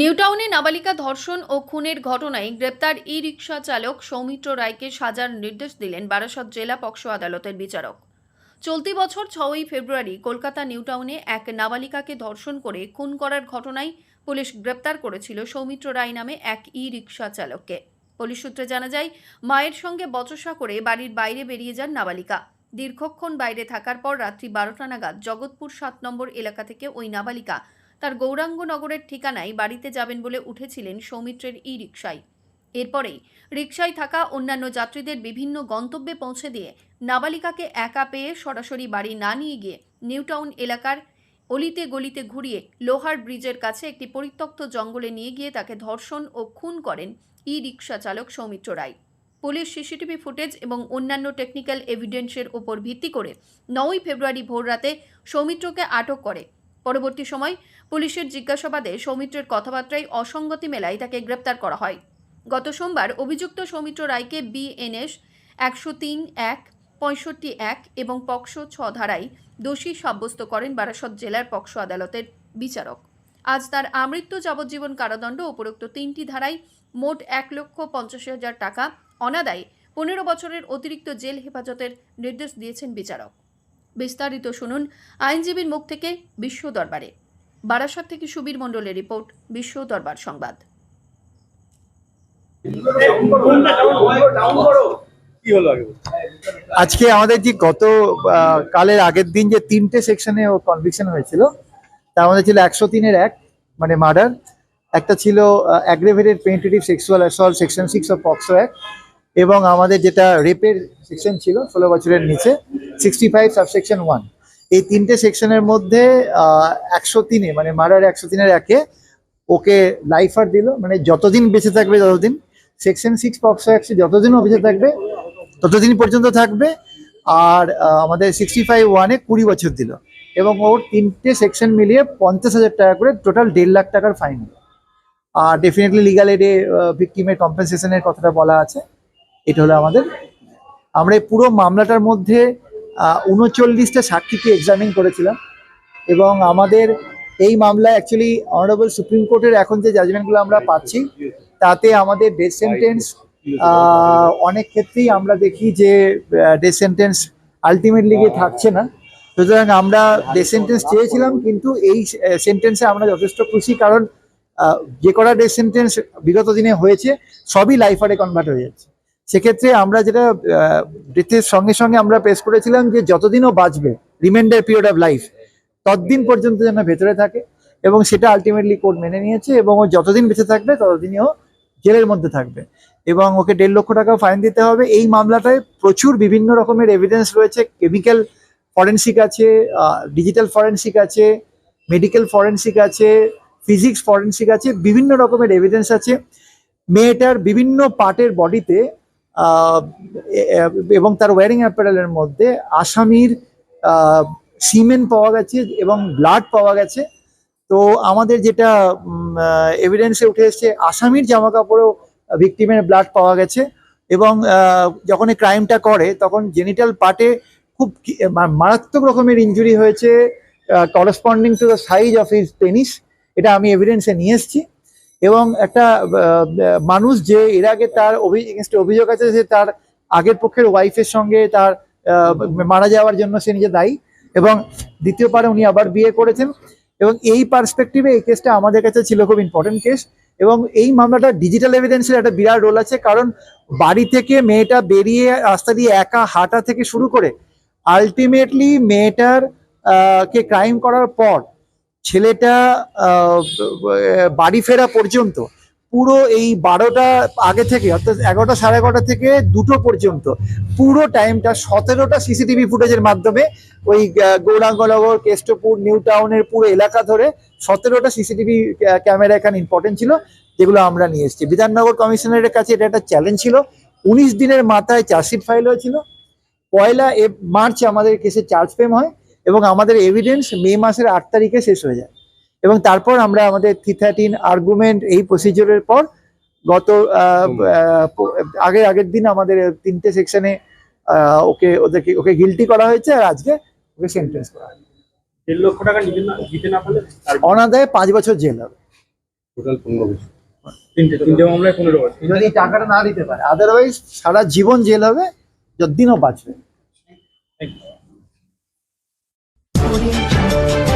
নিউটাউনে নাবালিকা ধর্ষণ ও খুনের ঘটনায় গ্রেপ্তার ই রিকশা চালক সৌমিত্র রায়কে সাজার নির্দেশ দিলেন বারাসত জেলা পক্সো আদালতের বিচারক। চলতি বছর ছয়ই ফেব্রুয়ারি কলকাতা নিউটাউনে এক নাবালিকাকে ধর্ষণ করে খুন করার ঘটনায় পুলিশ গ্রেপ্তার করেছিল সৌমিত্র রায় নামে এক ই রিকশা চালককে। পুলিশ সূত্রে জানা যায়, মায়ের সঙ্গে বচসা করে বাড়ির বাইরে বেরিয়ে যান নাবালিকা। দীর্ঘক্ষণ বাইরে থাকার পর রাত্রি বারোটা নাগাদ জগৎপুর সাত নম্বর এলাকা থেকে ওই নাবালিকা তার গৌরাঙ্গনগরের ঠিকানায় বাড়িতে যাবেন বলে উঠেছিলেন সৌমিত্রের ই রিকশায়। এরপরেই রিকশায় থাকা অন্যান্য যাত্রীদের বিভিন্ন গন্তব্যে পৌঁছে দিয়ে নাবালিকাকে একা পেয়ে সরাসরি বাড়ি না নিয়ে গিয়ে নিউটাউন এলাকার অলিতে গলিতে ঘুরিয়ে লোহার ব্রিজের কাছে একটি পরিত্যক্ত জঙ্গলে নিয়ে গিয়ে তাকে ধর্ষণ ও খুন করেন ই রিকশা চালক Soumitra Roy. Police CCTV footage এবং অন্যান্য টেকনিক্যাল এভিডেন্সের উপর ভিত্তি করে নয়ই ফেব্রুয়ারি ভোররাতে সৌমিত্রকে আটক করে পরবর্তী সময় পুলিশের জিজ্ঞাসাবাদে সৌমিত্রের কথাবার্তায় অসঙ্গতি মেলায় তাকে গ্রেপ্তার করা হয়। গত সোমবার অভিযুক্ত সৌমিত্র রায়কে বিএনএস একশো তিন এক, পঁয়ষট্টি এক এবং পক্সো ছ ধারায় দোষী সাব্যস্ত করেন বারাসত জেলার পক্সো আদালতের বিচারক। আজ তার আমৃত্যু যাবজ্জীবন কারাদণ্ড উপরোক্ত তিনটি ধারায় মোট এক লক্ষ পঞ্চাশ হাজার টাকা অনাদায়ে পনেরো বছরের অতিরিক্ত জেল হেফাজতের নির্দেশ দিয়েছেন বিচারক। বিস্তারিত শুনুন আইনজীবীর মুখ থেকে বিশ্ব দরবারে। বারাসত থেকে সুবীর মণ্ডলের রিপোর্ট বিশ্ব দরবার সংবাদ? আজকে আমাদের যে গত আহ, কালের আগের দিন যে তিনটে সেকশনে ও কনভিকশন হয়েছিল তার মধ্যে ছিল একশো তিনের এক মানে মার্ডার। একটা ছিল aggravated penetrative sexual assault section six of POCSO act এবং আমাদের যেটা রেপের সেকশন ছিল ষোলো বছরের নিচে সিক্সটি ফাইভ সাবসেকশন ওয়ান এই তিনটে সেকশনের মধ্যে একশো তিনে মানে মার্ডার একশো তিনের একে ওকে লাইফার দিল মানে যতদিন বেঁচে থাকবে ততদিন সেকশন সিক্স পক্সো অ্যাক্টে যতদিন বেঁচে থাকবে ততদিন পর্যন্ত থাকবে। আর আমাদের সিক্সটি ফাইভ ওয়ানে কুড়ি বছর দিল। এবং ওর তিনটে সেকশন মিলিয়ে পঞ্চাশ হাজার টাকা করে টোটাল দেড় লাখ টাকার ফাইন আর ডেফিনেটলি লিগাল এডে ভিক্টিমের কম্পেনসেশনের কথাটা বলা আছে। এটা হলো আমাদের, আমরা এই পুরো মামলাটার মধ্যে উনচল্লিশটা সাক্ষীকে এক্সামিন করেছিলাম এবং আমাদের এই মামলা অ্যাকচুয়ালি অনারেবল সুপ্রিম কোর্টের এখন যে জাজমেন্টগুলো আমরা পাচ্ছি, তাতে আমাদের ডেথ সেন্টেন্স অনেক ক্ষেত্রেই আমরা দেখি যে ডেথ সেন্টেন্স আলটিমেটলি গিয়ে থাকছে না। সুতরাং আমরা ডেথ সেন্টেন্স চেয়েছিলাম, কিন্তু এই সেন্টেন্সে আমরা যথেষ্ট খুশি কারণ যে কটা ডেথ সেন্টেন্স বিগত দিনে হয়েছে, সবই লাইফারে কনভার্ট হয়ে যাচ্ছে। সেক্ষেত্রে আমরা যেটা ডেথের সঙ্গে সঙ্গে আমরা পেশ করেছিলাম যে যতদিনও বাঁচবে রিমাইন্ডার পিরিয়ড অফ লাইফ ততদিন পর্যন্ত যেন ভেতরে থাকে এবং সেটা আলটিমেটলি কোর্ট মেনে নিয়েছে এবং ও যতদিন বেঁচে থাকবে ততদিনই ও জেলের মধ্যে থাকবে এবং ওকে দেড় লক্ষ টাকা ফাইন দিতে হবে। এই মামলাটায় প্রচুর বিভিন্ন রকমের এভিডেন্স রয়েছে কেমিক্যাল ফরেন্সিক আছে ডিজিটাল ফরেন্সিক আছে মেডিকেল ফরেন্সিক আছে ফিজিক্স ফরেন্সিক আছে, বিভিন্ন রকমের এভিডেন্স আছে। মেয়েটার বিভিন্ন পার্টের বডিতে এবং তার ওয়ারিং অ্যাপারেলের মধ্যে আসামির সিমেন পাওয়া গেছে এবং ব্লাড পাওয়া গেছে। তো আমাদের যেটা এভিডেন্সে উঠে এসছে, আসামির জামা কাপড়েও ভিকটিমের ব্লাড পাওয়া গেছে এবং যখন এই ক্রাইমটা করে, তখন জেনিটাল পার্টে খুব মারাত্মক রকমের ইঞ্জুরি হয়েছে corresponding to the size of his penis এটা আমি এভিডেন্সে নিয়ে এসেছি। এবং একটা মানুষ যে এর আগে তার অভি- অভিযোগ আছে যে তার আগের পক্ষের ওয়াইফের সঙ্গে তার মারা যাওয়ার জন্য সে নিজে দায়ী এবং দ্বিতীয়বারে উনি আবার বিয়ে করেছেন এবং এই পার্সপেক্টিভে এই কেসটা আমাদের কাছে ছিল খুব ইম্পর্টেন্ট কেস এবং এই মামলাটা ডিজিটাল এভিডেন্সের একটা বিরাট রোল আছে কারণ বাড়ি থেকে মেয়েটা বেরিয়ে রাস্তা দিয়ে একা হাঁটা থেকে শুরু করে আলটিমেটলি মেয়েটার কে ক্রাইম করার পর ছেলেটা বাড়ি ফেরা পর্যন্ত, পুরো এই বারোটা আগে থেকে, অর্থাৎ এগারোটা সাড়ে এগারোটা থেকে দুটো পর্যন্ত, পুরো টাইমটা সতেরোটা সিসিটিভি ফুটেজের মাধ্যমে ওই গৌরাঙ্গনগর, কেষ্টপুর, নিউ টাউনের পুরো এলাকা ধরে সতেরোটা সিসিটিভি ক্যামেরা এখানে ইম্পর্টেন্ট ছিল, যেগুলো আমরা নিয়ে এসেছি। বিধাননগর কমিশনারের কাছে এটা একটা চ্যালেঞ্জ ছিল। উনিশ দিনের মাথায় চার্জশিট ফাইল হয়েছিল। পয়লা এ- মার্চে আমাদের কেসে চার্জ ফেম হয়। এবং আমাদের এভিডেন্স মে মাসের আট তারিখে শেষ হয়ে যায়। এবং তারপর আমরা আমাদের থ্রি থার্টিন আর্গুমেন্ট এই প্রসিজিওরের পর গত আগের আগের দিন আমাদের তিনটে সেকশনে ওকে ওদেরকে ওকে গিলটি করা হয়েছে আর আজকে ওকে সেন্টেন্স করা হয়েছে। দেড় লক্ষ টাকা দিতে না পারলে অনাদায়ে পাঁচ বছর জেল হবে। টোটাল পনেরো বছর। তিনটে তিনটে মামলায় পনেরো বছর। যদি টাকাটা না দিতে পারে আদারওয়াইজ সারা জীবন জেল হবে যতদিনও বাঁচবে। Corinthians.